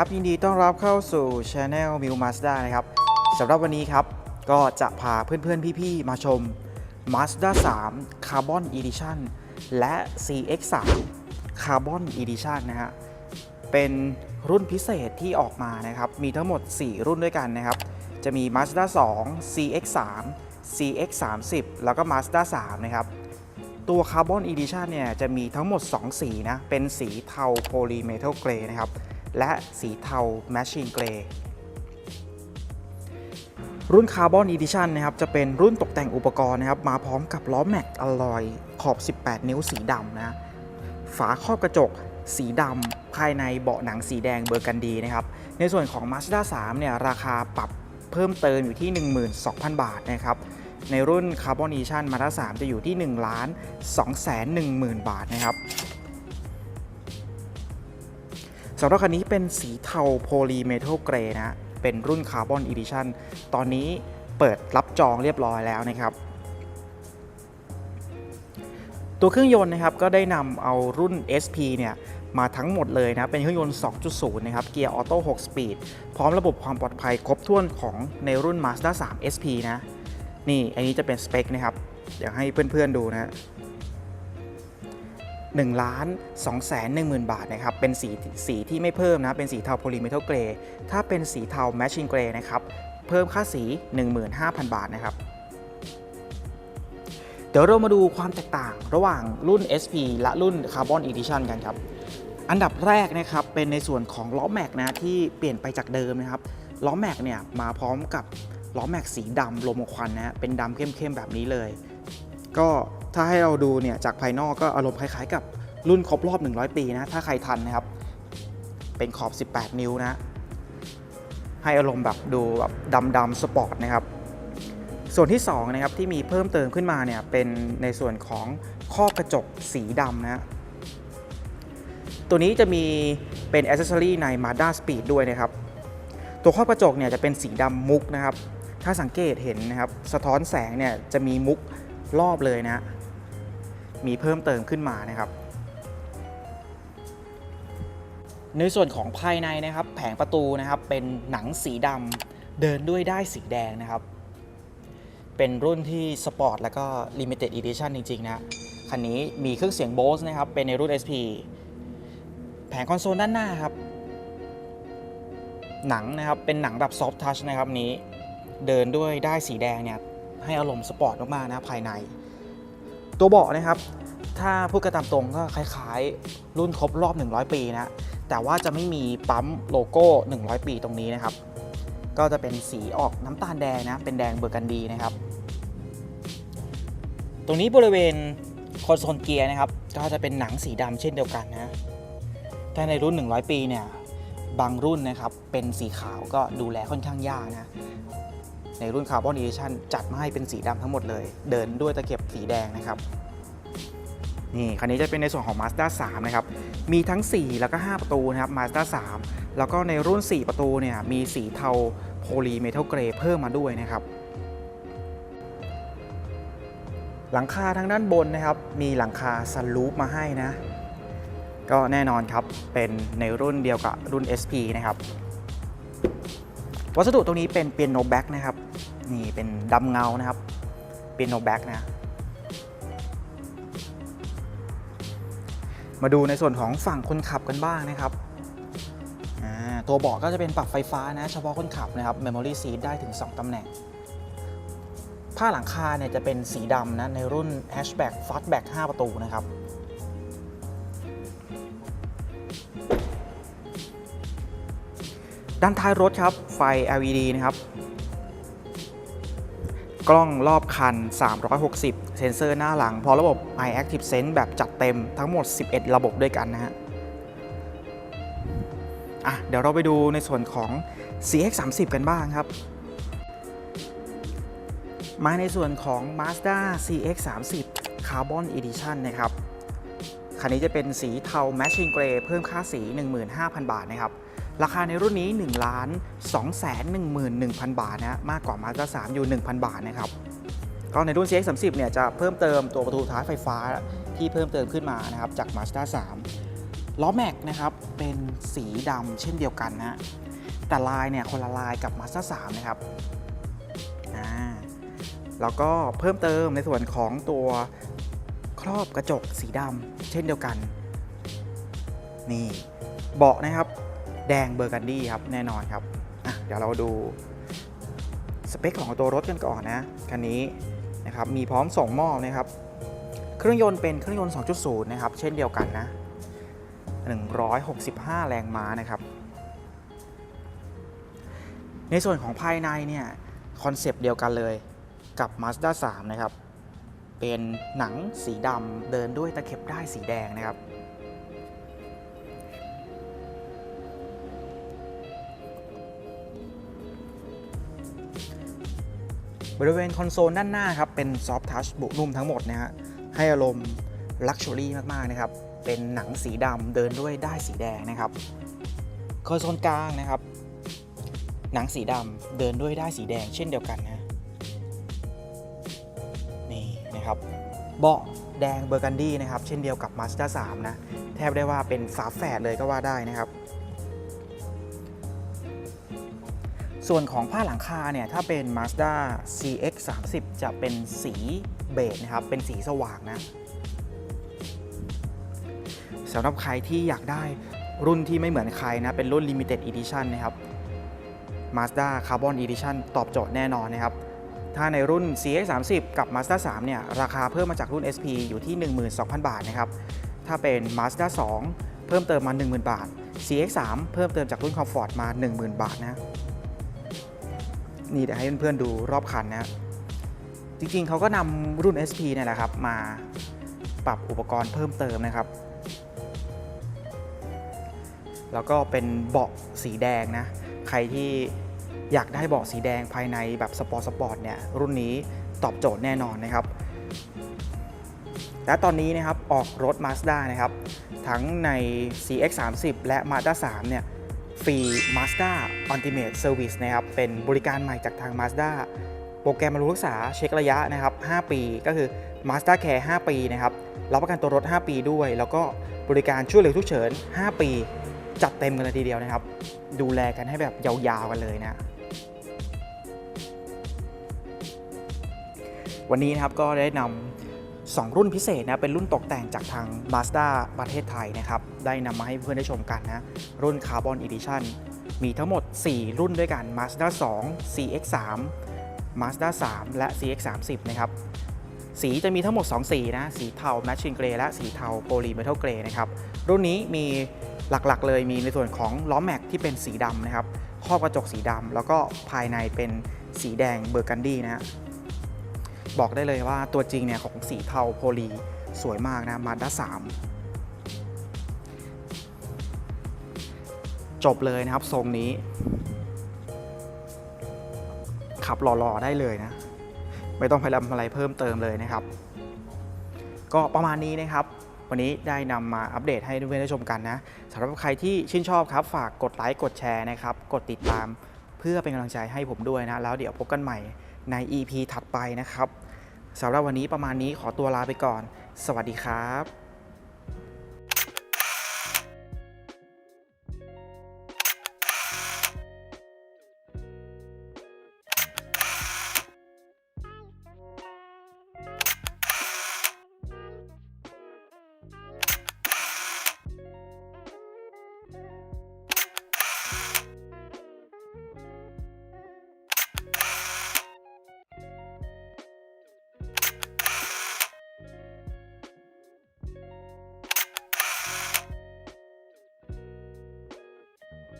ครับ ยินดีต้อนรับเข้าสู่ Channel m i l Mazda นะครับสำหรับวันนี้ครับ ก็จะพาเพื่อนๆ พี่ๆ มาชม Mazda 3 Carbon Edition และ CX3 Carbon Edition นะฮะเป็นรุ่นพิเศษที่ออกมานะครับ มีทั้งหมด 4 รุ่นด้วยกันนะครับ จะมี Mazda 2 CX3 CX30 แล้วก็ Mazda 3 นะครับตัว Carbon Edition เนี่ยจะมีทั้งหมด 2 สีนะ เป็นสีเทา Polymetal Gray นะครับ และสีเทา Machine Gray รุ่น Carbon Edition นะครับจะเป็นรุ่นตกแต่งอุปกรณ์นะครับมาพร้อมกับล้อแม็กอลลอยขอบ 18 นิ้วสีดำนะฝาครอบกระจกสีดำภายในเบาะหนังสีแดงเบอร์กันดีนะครับในส่วนของ Mazda 3เนี่ยราคาปรับเพิ่มเติมอยู่ที่ 12,000 บาทนะครับในรุ่น Carbon Edition Mazda 3จะอยู่ที่1ล้าน2 1 0 0 0 0 บาทนะครับ สำหรับคันนี้เป็นสีเทาโพลีเมทัลเกรย์นะเป็นรุ่น Carbon Edition ตอนนี้เปิดรับจองเรียบร้อยแล้วนะครับ ตัวเครื่องยนต์นะครับก็ได้นำเอารุ่น SP เนี่ยมาทั้งหมดเลยนะ เป็นเครื่องยนต์ 2.0 นะครับ เกียร์ออโต้ 6 สปีด พร้อมระบบความปลอดภัยครบถ้วนของในรุ่น Mazda 3 SP นะ นี่ อันนี้จะเป็นสเปคนะครับ เดี๋ยวให้เพื่อนๆดูนะ 1ล้าน2แสน1หมื่นบาทนะครับ เป็นสีสีที่ไม่เพิ่มนะ เป็นสีเทาโพลีเมทัลเกรย์ ถ้าเป็นสีเทาแมชชีนเกรย์นะครับ เพิ่มค่าสี 15,000 บาทนะครับ เดี๋ยวเรามาดูความแตกต่างระหว่างรุ่น SP และรุ่น Carbon Edition กันครับ อันดับแรกนะครับ เป็นในส่วนของล้อแม็กนะที่เปลี่ยนไปจากเดิมนะครับ ล้อแม็กเนี่ยมาพร้อมกับล้อแม็กสีดำลมควันนะเป็นดำเข้มๆแบบนี้เลย ก็ ถ้าให้เราดูเนี่ยจากภายนอกก็อารมณ์คล้ายๆ กับรุ่นครบรอบ 100 ปีนะ ถ้าใครทันนะครับ เป็นขอบ 18 นิ้วนะ ให้อารมณ์แบบดูแบบดำๆสปอร์ตนะครับ ส่วนที่2นะครับที่มีเพิ่มเติมขึ้นมาเนี่ยเป็นในส่วนของครอบกระจกสีดำนะตัวนี้จะมีเป็นอ c เซสซอรีใน Mazda Speed ด้วยนะครับ ตัวครอบกระจกเนี่ยจะเป็นสีดำมุกนะครับ ถ้าสังเกตเห็นนะครับ สะท้อนแสงเนี่ยจะมีมุกรอบเลยนะ มีเพิ่มเติมขึ้นมานะครับ ในส่วนของภายในนะครับ แผงประตูนะครับเป็นหนังสีดำเดินด้วยได้สีแดงนะครับ เป็นรุ่นที่สปอร์ตแล้วก็ Limited Edition จริง ๆ นะคันนี้มีเครื่องเสียง Bose นะครับเป็นในรุ่น SP แผงคอนโซลด้านหน้าครับ หนังนะครับเป็นหนังแบบ Soft Touch นะครับนี้ เดินด้วยได้สีแดงเนี่ยให้อารมณ์สปอร์ตมากๆนะภายใน ตัวเบาะนะครับ ถ้าพูดกันตามตรงก็คล้ายๆ รุ่นครบรอบ 100 ปีนะ แต่ว่าจะไม่มีปั๊มโลโก้ 100 ปีตรงนี้นะครับ ก็จะเป็นสีออกน้ำตาลแดงนะ เป็นแดงเบอร์กันดีนะครับ ตรงนี้บริเวณคอนโซลเกียร์นะครับ ก็จะเป็นหนังสีดำเช่นเดียวกันนะถ้าในรุ่น 100 ปีเนี่ยบางรุ่นนะครับเป็นสีขาวก็ดูแลค่อนข้างยากนะ ในรุ่น Carbon Edition จัดมาให้เป็นสีดำทั้งหมดเลย เดินด้วยตะเข็บสีแดงนะครับนี่คันนี้จะเป็นในส่วนของ Mazda 3 นะครับ มีทั้ง 4 แล้วก็ 5 ประตูนะครับ Mazda 3 แล้วก็ในรุ่น 4 ประตูเนี่ยมีสีเทาโพลีเมทัลเกรย์เพิ่มมาด้วยนะครับ หลังคาทางด้านบนนะครับ มีหลังคาซันรูฟมาให้นะ ก็แน่นอนครับ เป็นในรุ่นเดียวกับรุ่น SP นะครับ วัสดุตรงนี้เป็นเปียโนแบ็กนะครับ นี่เป็นดำเงานะครับ เปียโนแบ็กนะ มาดูในส่วนของฝั่งคนขับกันบ้างนะครับ ตัวเบาะก็จะเป็นปรับไฟฟ้านะ เฉพาะคนขับนะครับ Memory Seat ได้ถึง 2ตำแหน่ง ผ้าหลังคาเนี่ยจะเป็นสีดำนะ ในรุ่น Hatchback Fastback 5 ประตูนะครับ ด้านท้ายรถครับ ไฟ LED นะครับ กล้องรอบคัน 360 เซ็นเซอร์หน้าหลังพร้อมระบบ i Active Sense แบบจัดเต็มทั้งหมด 11 ระบบด้วยกันนะฮะอะเดี๋ยวเราไปดูในส่วนของ CX30 กันบ้างครับมาในส่วนของ Mazda CX30 Carbon Edition นะครับ คันนี้จะเป็นสีเทา Matching Gray เพิ่มค่าสี 15,000 บาทนะครับ ราคาในรุ่นนี้1ล้าน2 1 1 0 0 0 บาทนะมากกว่า Mazda 3อยู่ 1,000 บาทนะครับก็ในรุ่น CX30 เนี่ยจะเพิ่มเติมตัวประตูท้ายไฟฟ้าที่เพิ่มเติมขึ้นมานะครับจาก Mazda 3ล้อแม็กนะครับเป็นสีดำเช่นเดียวกันนะแต่ลายเนี่ยคนละลายกับ Mazda 3นะครับแล้วก็เพิ่มเติมในส่วนของตัวครอบกระจกสีดำเช่นเดียวกัน นี่เบาะนะครับ แดงเบอร์กันดี้ครับแน่นอนครับเดี๋ยวเราดูสเปคของตัวรถกันก่อนนะคันนี้นะครับมีพร้อมส่งมอบนะครับ เครื่องยนต์เป็นเครื่องยนต์ 2.0 นะครับ เช่นเดียวกันนะ 165 แรงม้านะครับ ในส่วนของภายในเนี่ยคอนเซปต์เดียวกันเลยกับ Mazda 3 นะครับ เป็นหนังสีดำเดินด้วยตะเข็บได้สีแดงนะครับ บริเวณคอนโซลด้านหน้าครับ เป็นซอฟทัชบุนุ่มทั้งหมดนะฮะ ให้อารมณ์ลักชัวรี่มาก ๆ นะครับ เป็นหนังสีดำเดินด้วยได้สีแดงนะครับ คอนโซลกลางนะครับ หนังสีดำเดินด้วยได้สีแดงเช่นเดียวกันนะ นี่นะครับ เบาะแดงเบอร์กันดี้นะครับ เช่นเดียวกับ Mazda 3 นะ แทบได้ว่าเป็นฝาแฝดเลยก็ว่าได้นะครับ ส่วนของผ้าหลังคาเนี่ยถ้าเป็น Mazda CX 3 0จะเป็นสีเบจนะครับ เป็นสีสว่างนะสำหรับใครที่อยากได้รุ่นที่ไม่เหมือนใครนะ เป็นรุ่น Limited Edition นะครับ Mazda Carbon Edition ตอบโจทย์แน่นอนนะครับ ถ้าในรุ่น CX 3 0กับ Mazda 3เนี่ยราคาเพิ่มมาจากรุ่น SP อยู่ที่ 12,000 บาทนะครับ ถ้าเป็น Mazda 2 เพิ่มเติมมา 10,000 บาท CX 3 เพิ่มเติมจากรุ่น Comfort มา 10,000 บาทนะ นี่เดี๋ยวให้เพื่อนๆดูรอบคันนะจริงๆเขาก็นำรุ่น SP เนี่ยแหละครับ มาปรับอุปกรณ์เพิ่มเติมนะครับ แล้วก็เป็นเบาะสีแดงนะ ใครที่อยากได้เบาะสีแดงภายในแบบสปอร์ตสปอร์ตเนี่ยรุ่นนี้ตอบโจทย์แน่นอนนะครับ และตอนนี้นะครับออกรถ Mazda นะครับ ทั้งใน CX30 และ Mazda 3 เนี่ย ฟรี Mazda Ultimate Service นะครับ เป็นบริการใหม่จากทาง Mazda โปรแกรมบำรุงรักษาเช็คระยะนะครับ 5 ปี ก็คือ Mazda Care 5 ปีนะครับ รับประกันตัวรถ 5 ปีด้วย แล้วก็บริการช่วยเหลือทุกเฉิน 5 ปี จัดเต็มกันเลยทีเดียวนะครับ ดูแลกันให้แบบยาวๆกันเลยนะวันนี้นะครับก็ได้นำ 2 รุ่นพิเศษนะเป็นรุ่นตกแต่งจากทาง Mazda ประเทศไทยนะครับ ได้นำมาให้เพื่อนได้ชมกันนะ รุ่น Carbon Edition มีทั้งหมด 4 รุ่นด้วยกัน Mazda 2 CX3 Mazda 3 และ CX30 นะครับ สีจะมีทั้งหมด 2 สีนะ สีเทา Machine Grey และสีเทา Poly Metal Grey นะครับ รุ่นนี้มีหลักๆ เลยมีในส่วนของล้อแม็กที่เป็นสีดำนะครับครอบกระจกสีดำแล้วก็ภายในเป็นสีแดงเบอร์กันดี้นะฮะ บอกได้เลยว่าตัวจริงเนี่ยของสีเทาโพลีสวยมากนะมาด้า3จบเลยนะครับทรงนี้ ขับหล่อๆได้เลยนะ ไม่ต้องพยายามอะไรเพิ่มเติมเลยนะครับ ก็ประมาณนี้นะครับ วันนี้ได้นำมาอัปเดตให้เพื่อนได้ชมกันนะสำหรับใครที่ชื่นชอบครับ ฝากกดไลค์กดแชร์นะครับ กดติดตามเพื่อเป็นกำลังใจให้ผมด้วยนะ แล้วเดี๋ยวพบกันใหม่ใน EP ถัดไปนะครับ สำหรับวันนี้ประมาณนี้ขอตัวลาไปก่อน สวัสดีครับ